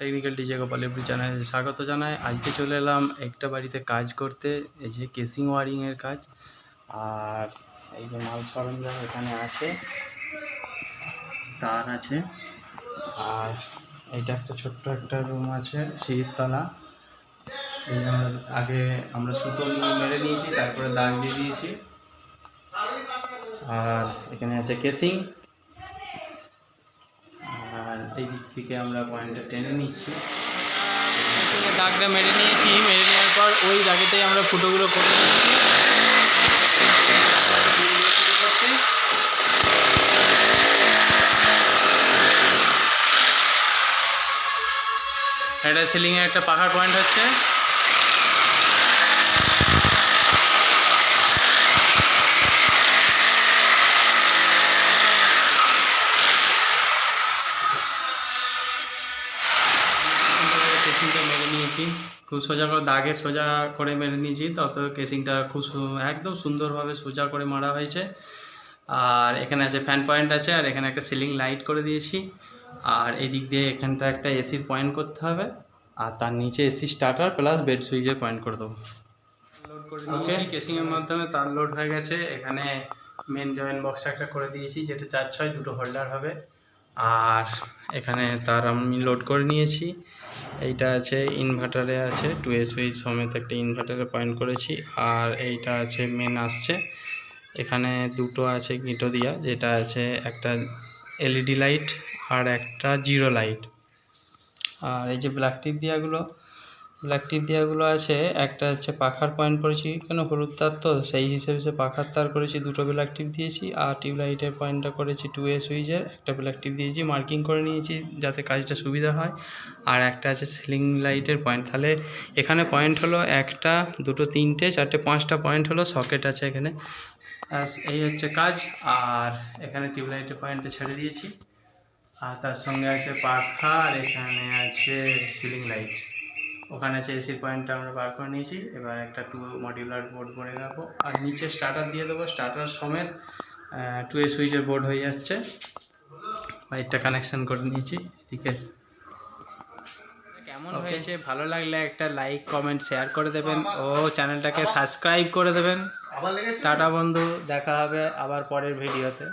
Technical DJ Gopal every চ্যানেলে স্বাগত জানাই আজকে চলে এলাম একটা বাড়িতে কাজ করতে, এই যে কেসিং ওয়ারিংয়ের কাজ। আর এই যে মাল সরঞ্জাম এখানে আছে, তার আছে। আর এটা একটা ছোট্ট একটা রুম আছে সিঁড়ির তলা এই যে আমরা আগে আমরা সুতো মেরে নিয়েছি, তারপরে দাগ দিয়ে দিয়েছি। আর এখানে আছে কেসিং এই দিক থেকে আমরা পয়েন্টটা টেনে নিচ্ছি। দাগটা মেরে নিয়েছি। মেরে নেওয়ার পর ওই দাগেতেই আমরা ফুটোগুলো করে নিচ্ছি। এটা সিলিংয়ে একটা পাখার পয়েন্ট হচ্ছে। কেসিংটা মেরে নিয়েছি। খুব সোজা করে দাগে সোজা করে মেরে নিয়েছি। তত কেসিংটা খুব একদম সুন্দরভাবে সোজা করে মারা হয়েছে। আর এখানে আছে ফ্যান পয়েন্ট আছে আর এখানে একটা সিলিং লাইট করে দিয়েছি। আর এদিক দিয়ে এখানটা একটা এসির পয়েন্ট করতে হবে। আর তার নিচে এসি স্টার্টার প্লাস বেড সুইচের পয়েন্ট করে দেবো। লোড করে নিয়েছি কেসিংয়ের মাধ্যমে তার লোড হয়ে গেছে। এখানে মেন জয়েন্ট বক্স একটা করে দিয়েছি যেটা চার ছয় দুটো হোল্ডার হবে। আর এখানে তার আমি লোড করে নিয়েছি। এইটা আছে ইনভার্টারে আছে টু এ সুইচ সমেত একটা ইনভার্টারে পয়েন্ট করেছি, আর এইটা আছে মেন আসছে। এখানে দুটো আছে গিটো দিয়া, যেটা আছে একটা এলইডি লাইট আর একটা জিরো লাইট আর এই যে ব্ল্যাক টিপ দিয়াগুলো ব্ল্যাক টিপ দিয়াগুলো আছে। একটা হচ্ছে পাখার পয়েন্ট করেছি। কেন? হলুদ তার তো, সেই হিসেবে সে পাখার তার করেছি। দুটো ব্ল্যাক টিপ দিয়েছি। আর টিউবলাইটের পয়েন্টটা করেছি টু এ সুইচের একটা ব্ল্যাক টিপ দিয়েছি মার্কিং করে নিয়েছি যাতে কাজটা সুবিধা হয়। আর একটা আছে সিলিং লাইটের পয়েন্ট তাহলে এখানে পয়েন্ট হলো একটা, দুটো, তিনটে, চারটে, পাঁচটা পয়েন্ট হলো সকেট আছে এখানে। এই হচ্ছে কাজ। আর এখানে টিউবলাইটের পয়েন্টটা ছেড়ে দিয়েছি। আর তার সঙ্গে আছে পাখা। আর এখানে আছে সিলিং লাইট ওখানে আছে এসির পয়েন্টটা আমরা বার করে নিয়েছি এবার একটা টু মডিউলার বোর্ড করে রাখব। আর নিচে স্টার্টার দিয়ে দেবো। স্টার্টার সমেত টু এ সুইচের বোর্ড হয়ে যাচ্ছে। লাইটটা কানেকশন করে নিয়েছি এদিকে কেমন হয়েছে? ভালো লাগলে একটা লাইক কমেন্ট শেয়ার করে দেবেন। ও চ্যানেলটাকে সাবস্ক্রাইব করে দেবেন। টাটা বন্ধু দেখা হবে আবার পরের ভিডিওতে